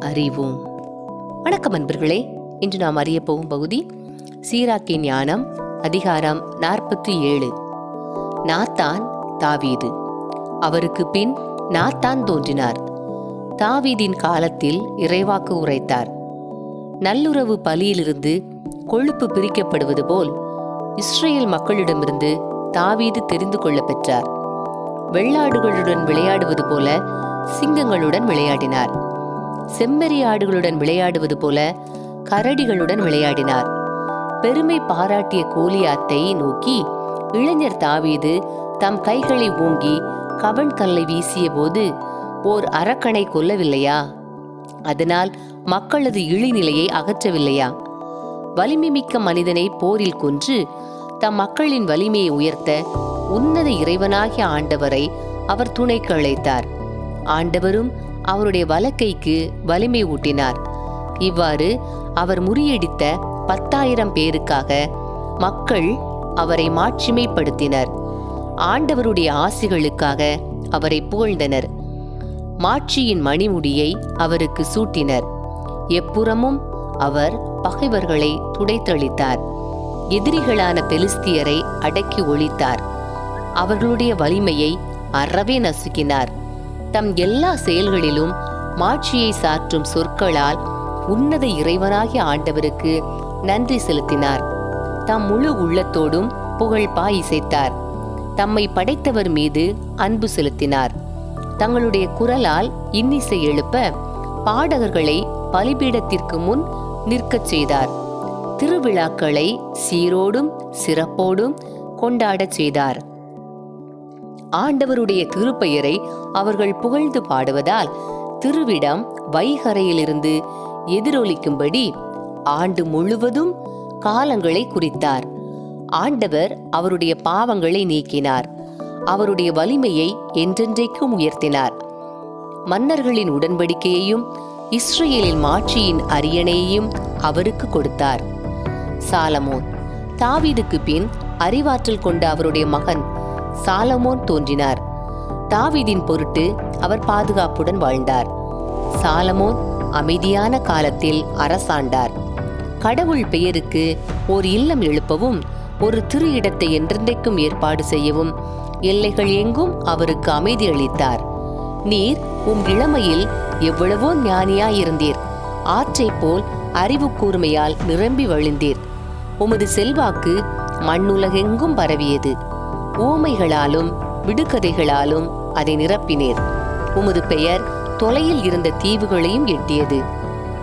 அறிவோம். வணக்கம் அன்பர்களே இன்று நாம் அறிய போகும் பகுதி சீராக்கின் ஞானம் அதிகாரம் நாற்பத்தி ஏழு. நாத்தான் தாவீது. அவருக்கு பின் நாத்தான் தோன்றினார். தாவீதின் காலத்தில் இறைவாக்கு உரைத்தார். நல்லுறவு பலியிலிருந்து கொழுப்பு பிரிக்கப்படுவது போல் இஸ்ரேல் மக்களிடமிருந்து தாவீது தெரிந்து கொள்ள பெற்றார். வெள்ளாடுகளுடன் விளையாடுவது போல சிங்கங்களுடன் விளையாடினார். செம்மறி ஆடுகளுடன் விளையாடுவது போல கரடிகளுடன் விளையாடினார். பெருமை பாராட்டிய கோலியாத்தை நோக்கி இளைஞர் தாவீது தம் கைகளை ஓங்கி கவன் கல்லை வீசிய போது ஓர் அரக்கனை கொல்லவில்லையா? அதனால் மக்களது இழிநிலையை அகற்றவில்லையா? வலிமை மிக்க மனிதனை போரில் கொன்று தம் மக்களின் வலிமையை உயர்த்த உன்னத இறைவனாகிய ஆண்டவரை அவர் துணைக்கு அழைத்தார். ஆண்டவரும் அவருடைய வலக்கைக்கு வலிமை ஊட்டினார். இவ்வாறு அவர் முறியடித்த பத்தாயிரம் பேருக்காக மக்கள் அவரை மாட்சிமைப்படுத்தினர். ஆண்டவருடைய ஆசிகளுக்காக அவரை புகழ்ந்தனர். மாட்சியின் மணிமுடியை அவருக்கு சூட்டினர். எப்புறமும் அவர் பகைவர்களை துடைத்தளித்தார். எதிரிகளான பெலிஸ்தியரை அடக்கி ஒழித்தார். அவர்களுடைய வலிமையை அறவே நசுக்கினார். தம் எல்லா செயல்களிலும் மாட்சியை சாற்றும் சொற்களால் உன்னத இறைவனாகிய ஆண்டவருக்கு நன்றி செலுத்தினார். தம் முழு உள்ளத்தோடும் புகழ்பா இசைத்தார் தம்மை படைத்தவர் மீது அன்பு செலுத்தினார். தங்களுடைய குரலால் இன்னிசை எழுப்ப பாடகர்களை பலிபீடத்திற்கு முன் நிற்கச் செய்தார். திருவிழாக்களை சீரோடும் சிறப்போடும் கொண்டாடச் செய்தார். ஆண்டவருடைய திருப்பெயரை அவர்கள் புகழ்ந்து பாடுவதால் திருவிடம் வைகரையிலிருந்து எதிரொலிக்கும்படி ஆண்டு முழுவதும் காலங்களை குறித்தார். ஆண்டவர் அவருடைய பாவங்களை நீக்கினார். அவருடைய வலிமையை என்றென்றைக்கும் உயர்த்தினார். மன்னர்களின் உடன்படிக்கையையும் இஸ்ரேலின் மாட்சியின் அரியணையையும் அவருக்கு கொடுத்தார். சாலமோன் தாவீதுக்கு பின் அறிவாற்றல் கொண்ட அவருடைய மகன் சாலமோன் தோன்றினார். தாவீதின் பொருட்டு அவர் பாதுகாப்புடன் வாழ்ந்தார். சாலமோன் அமைதியான காலத்தில் அரசாண்டார். கடவுள் பெயருக்கு ஓர் இல்லம் எழுப்பவும் ஒரு திரு இடத்தை என்றென்றைக்கும் ஏற்பாடு செய்யவும் எல்லைகள் எங்கும் அவருக்கு அமைதி அளித்தார். நீர் உம் இளமையில் எவ்வளவோ ஞானியாயிருந்தீர். ஆற்றைப் போல் அறிவு கூர்மையால் நிரம்பி வழிந்தீர். உமது செல்வாக்கு மண்ணுலகெங்கும் பரவியது. ஊமைகளாலும் விடுகதைகளாலும் அதை நிரப்பினீர். உமது பெயர் தொலையில் இருந்த தீவுகளையும் எட்டியது.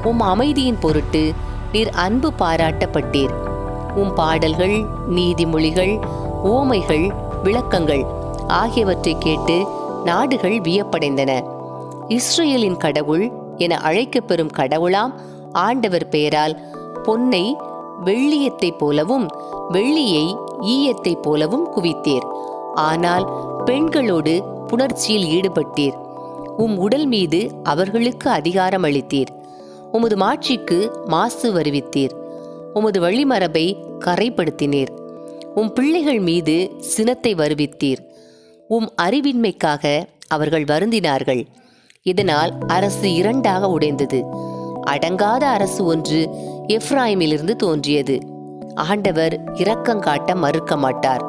உம் அமைதியின் பொருட்டு நீர் அன்பு பாராட்டப்பட்டீர். உம் பாடல்கள் நீதிமொழிகள் ஓமைகள் விளக்கங்கள் ஆகியவற்றை கேட்டு நாடுகள் வியப்படைந்தன. இஸ்ரேலின் கடவுள் என அழைக்கப்பெறும் கடவுளாம் ஆண்டவர் பெயரால் பொன்னை வெள்ளியத்தைப் போலவும் வெள்ளியை ஈயத்தைப் போலவும் குவித்தீர். ஆனால் பெண்களோடு புணர்ச்சியில் ஈடுபட்டீர். உம் உடல் மீது அவர்களுக்கு அதிகாரம் அளித்தீர். உமது மாட்சிக்கு மாசு வருவித்தீர். உமது வழிமரபை கரைப்படுத்தினீர் உம் பிள்ளைகள் மீது சினத்தை வருவித்தீர். உம் அறிவின்மைக்காக அவர்கள் வருந்தினார்கள். இதனால் அரசு இரண்டாக உடைந்தது. அடங்காத அரசு ஒன்று எஃப்ராயிமிலிருந்து தோன்றியது. ஆண்டவர் இரக்கம் காட்ட மறுக்க மாட்டார்.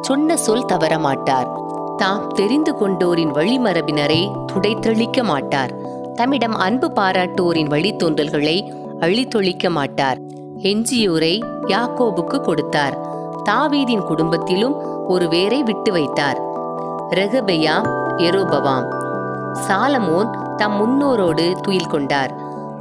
சொன்ன சொல் தவற மாட்டார். தாம் தெரிந்து கொண்டோரின் வழிமரபினரை துடைத்தளிக்க மாட்டார். தம்மிடம் அன்பு பாராட்டோரின் வழித்தோன்றல்களை அழித்தொழிக்க மாட்டார். எஞ்சியோரை யாக்கோபுக்கு கொடுத்தார். தாவீதின் குடும்பத்திலும் ஒரு வேரை விட்டு வைத்தார். ரெகபெயாம் எரோபவாம் சாலமோன் தம் முன்னோரோடு துயில் கொண்டார்.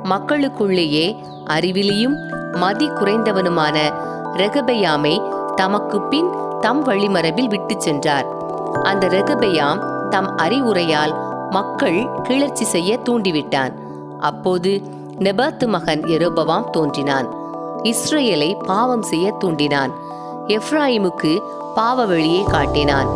மக்களுக்குள்ளேயே அறிவிலியும் மதி குறைந்தவனுமான ரெகபெயாமை தமக்கு பின் தம் வழிமரபில் விட்டுச் சென்றார். அந்த ரெகபெயாம் தம் அறிவுரையால் மக்கள் கிளர்ச்சி செய்ய தூண்டிவிட்டான். அப்போது நெபாத்து மகன் எரோபவாம் தோன்றினான். இஸ்ரேலை பாவம் செய்ய தூண்டினான். எஃப்ராயிமுக்கு பாவ வழியை காட்டினான்.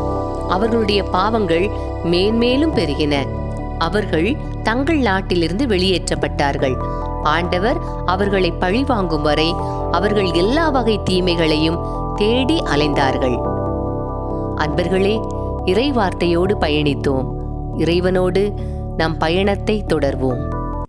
அவர்களுடைய பாவங்கள் மேன்மேலும் பெருகின. அவர்கள் தங்கள் நாட்டிலிருந்து வெளியேற்றப்பட்டார்கள். ஆண்டவர் அவர்களை பழிவாங்கும் வரை அவர்கள் எல்லா வகை தீமைகளையும் தேடி அலைந்தார்கள். அன்பர்களே இறை வார்த்தையோடு பயணித்தோம். இறைவனோடு நம் பயணத்தை தொடர்வோம்.